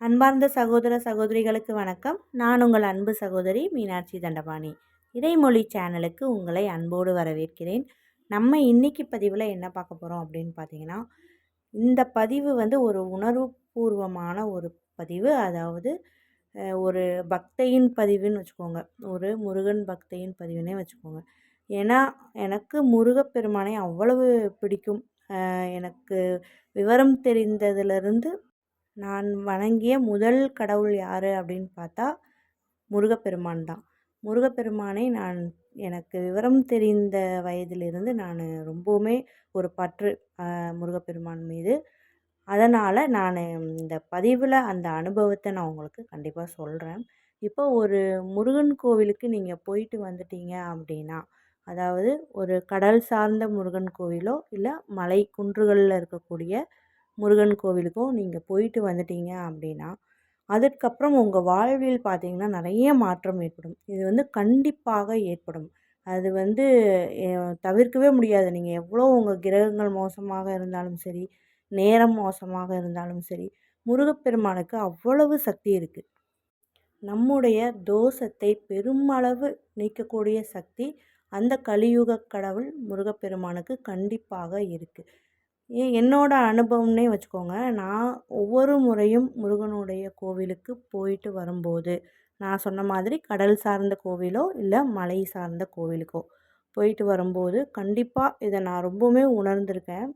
அன்பார்ந்த சகோதர சகோதரிகளுக்கு வணக்கம். நான் உங்கள் அன்பு சகோதரி மீனாட்சி தண்டபாணி. இறைமொழி சேனலுக்கு உங்களை அன்போடு வரவேற்கிறேன். நம்ம இன்னைக்கு பதிவில் என்ன பார்க்க போகிறோம் அப்படின்னு பார்த்தீங்கன்னா இந்த பதிவு வந்து ஒரு உணர்வுபூர்வமான ஒரு பதிவு. அதாவது ஒரு பக்தையின் பதிவுன்னு வச்சுக்கோங்க. ஒரு முருகன் பக்தையின் பதிவுன்னே வச்சுக்கோங்க. ஏன்னா எனக்கு முருகப்பெருமானை அவ்வளவு பிடிக்கும். எனக்கு விவரம் தெரிந்ததுலேருந்து நான் வணங்கிய முதல் கடவுள் யார் அப்படின்னு பார்த்தா முருகப்பெருமான் தான். முருகப்பெருமானை நான் எனக்கு விவரம் தெரிந்த வயதிலிருந்து நான் ரொம்பவுமே ஒரு பற்று முருகப்பெருமான் மீது. அதனால் நான் இந்த பதிவில் அந்த அனுபவத்தை நான் உங்களுக்கு கண்டிப்பாக சொல்கிறேன் இப்போ ஒரு முருகன் கோவிலுக்கு நீங்கள் போயிட்டு வந்துட்டீங்க அப்படின்னா அதாவது ஒரு கடல் சார்ந்த முருகன் கோவிலோ இல்லை மலை குன்றுகளில் இருக்கக்கூடிய முருகன் கோவிலுக்கோ நீங்கள் போயிட்டு வந்துட்டீங்க அப்படின்னா அதற்கப்புறம் உங்கள் வாழ்வில் பார்த்தீங்கன்னா நிறைய மாற்றம் ஏற்படும். இது வந்து கண்டிப்பாக ஏற்படும். அது வந்து தவிர்க்கவே முடியாது. நீங்கள் எவ்வளோ உங்கள் கிரகங்கள் மோசமாக இருந்தாலும் சரி நேரம் மோசமாக இருந்தாலும் சரி முருகப்பெருமானுக்கு அவ்வளவு சக்தி இருக்குது நம்முடைய தோஷத்தை பெருமளவு நீக்கக்கூடிய சக்தி அந்த கலியுக கடவுள் முருகப்பெருமானுக்கு கண்டிப்பாக இருக்குது ஏன் என்னோட அனுபவம்னே வச்சுக்கோங்க. நான் ஒவ்வொரு முறையும் முருகனுடைய கோவிலுக்கு போயிட்டு வரும்போது நான் சொன்ன மாதிரி கடல் சார்ந்த கோவிலோ இல்லை மலை சார்ந்த கோவிலுக்கோ போயிட்டு வரும்போது கண்டிப்பாக இதை நான் ரொம்பவுமே உணர்ந்திருக்கேன்.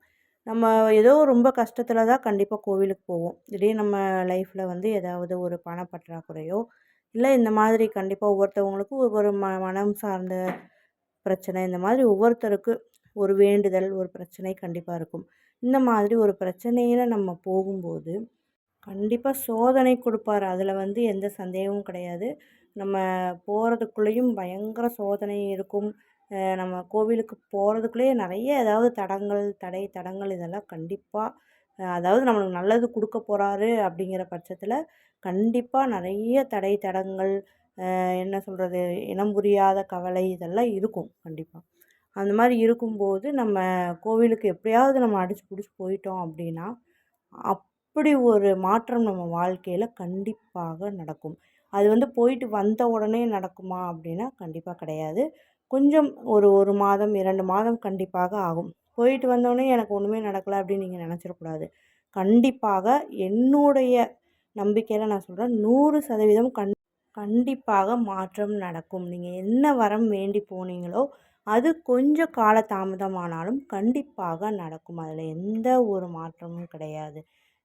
நம்ம ஏதோ ரொம்ப கஷ்டத்தில் தான் கண்டிப்பாக கோவிலுக்கு போவோம். திடீர் நம்ம லைஃப்பில் வந்து ஏதாவது ஒரு பணப்பற்றாக்குறையோ இல்லை இந்த மாதிரி கண்டிப்பாக ஒவ்வொருத்தவங்களுக்கும் ஒவ்வொரு ம மனம் சார்ந்த பிரச்சனை இந்த மாதிரி ஒவ்வொருத்தருக்கு ஒரு வேண்டுதல் ஒரு பிரச்சனை கண்டிப்பாக இருக்கும். இந்த மாதிரி ஒரு பிரச்சனையில் நம்ம போகும்போது கண்டிப்பாக சோதனை கொடுப்பாரு. அதில் வந்து எந்த சந்தேகமும் கிடையாது. நம்ம போகிறதுக்குள்ளேயும் பயங்கர சோதனை இருக்கும். நம்ம கோவிலுக்கு போகிறதுக்குள்ளேயே நிறைய ஏதாவது தடங்கள் தடை தடங்கள் இதெல்லாம் கண்டிப்பாக அதாவது நம்மளுக்கு நல்லது கொடுக்க போகிறாரு அப்படிங்கிற பட்சத்தில் கண்டிப்பாக நிறைய தடை தடங்கள் என்ன சொல்கிறது இனம் புரியாத கவலை இதெல்லாம் இருக்கும் கண்டிப்பாக அந்த மாதிரி இருக்கும்போது நம்ம கோவிலுக்கு எப்படியாவது நம்ம அடிச்சு பிடிச்சி போயிட்டோம் அப்படின்னா அப்படி ஒரு மாற்றம் நம்ம வாழ்க்கையில் கண்டிப்பாக நடக்கும். அது வந்து போயிட்டு வந்த உடனே நடக்குமா அப்படின்னா கண்டிப்பாக கிடையாது. கொஞ்சம் ஒரு ஒரு மாதம் இரண்டு மாதம் கண்டிப்பாக ஆகும். போயிட்டு வந்தோடனே எனக்கு ஒன்றுமே நடக்கலை அப்படின்னு நீங்கள் நினச்சிடக்கூடாது. கண்டிப்பாக என்னுடைய நம்பிக்கையில் நான் சொல்கிறேன் நூறு சதவீதம் கண் கண்டிப்பாக மாற்றம் நடக்கும். நீங்கள் என்ன வரம் வேண்டி போனீங்களோ அது கொஞ்சம் கால தாமதமானாலும் கண்டிப்பாக நடக்கும். அதில் எந்த ஒரு மாற்றமும் கிடையாது.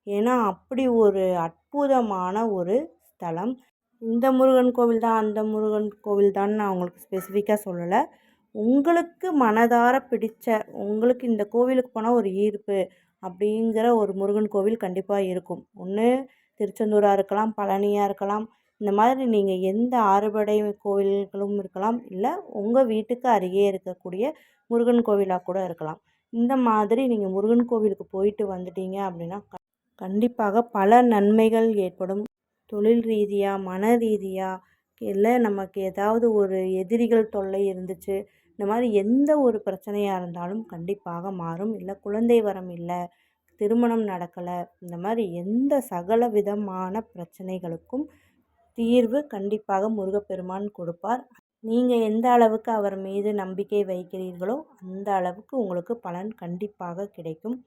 ஏன்னா அப்படி ஒரு அற்புதமான ஒரு ஸ்தலம். இந்த முருகன் கோவில் தான் அந்த முருகன் கோவில் தான் நான் உங்களுக்கு ஸ்பெசிஃபிக்காக சொல்லலை. உங்களுக்கு மனதார பிடிச்ச உங்களுக்கு இந்த கோவிலுக்கு போனால் ஒரு ஈர்ப்பு அப்படிங்கிற ஒரு முருகன் கோவில் கண்டிப்பாக இருக்கும். ஒன்று திருச்செந்தூராக இருக்கலாம் பழனியாக இருக்கலாம். இந்த மாதிரி நீங்கள் எந்த ஆறுபடை கோவில்களும் இருக்கலாம். இல்லை உங்கள் வீட்டுக்கு அருகே இருக்கக்கூடிய முருகன் கோவிலாக கூட இருக்கலாம். இந்த மாதிரி நீங்கள் முருகன் கோவிலுக்கு போயிட்டு வந்துட்டீங்க அப்படின்னா கண்டிப்பாக பல நன்மைகள் ஏற்படும். தொழில் ரீதியாக மன ரீதியாக இல்லை நமக்கு ஏதாவது ஒரு எதிரிகள் தொல்லை இருந்துச்சு. இந்த மாதிரி எந்த ஒரு பிரச்சனையாக இருந்தாலும் கண்டிப்பாக மாறும். இல்லை குழந்தை வரம் இல்லை திருமணம் நடக்கலை இந்த மாதிரி எந்த சகல விதமான பிரச்சனைகளுக்கும் தீர்வு கண்டிப்பாக முருகப்பெருமான் கொடுப்பார். நீங்கள் எந்த அளவுக்கு அவர் மீது நம்பிக்கை வைக்கிறீர்களோ அந்த அளவுக்கு உங்களுக்கு பலன் கண்டிப்பாக கிடைக்கும்.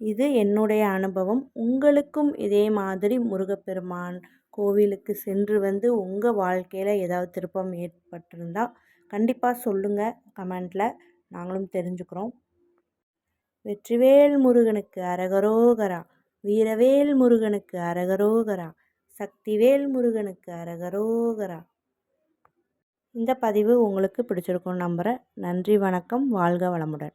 இது என்னுடைய அனுபவம். உங்களுக்கும் இதே மாதிரி முருகப்பெருமான் கோவிலுக்கு சென்று வந்து உங்கள் வாழ்க்கையில் ஏதாவது திருப்பம் ஏற்பட்டிருந்தால் கண்டிப்பாக சொல்லுங்கள் கமெண்டில் நாங்களும் தெரிஞ்சுக்கிறோம். வெற்றிவேல் முருகனுக்கு அரகரோகரா வீரவேல் முருகனுக்கு அரகரோகரா சக்திவேல் முருகனுக்கு அரகரோகரா. இந்த பதிவு உங்களுக்கு பிடிச்சிருக்கும் நம்புகிறேன் நன்றி வணக்கம். வாழ்க வளமுடன்.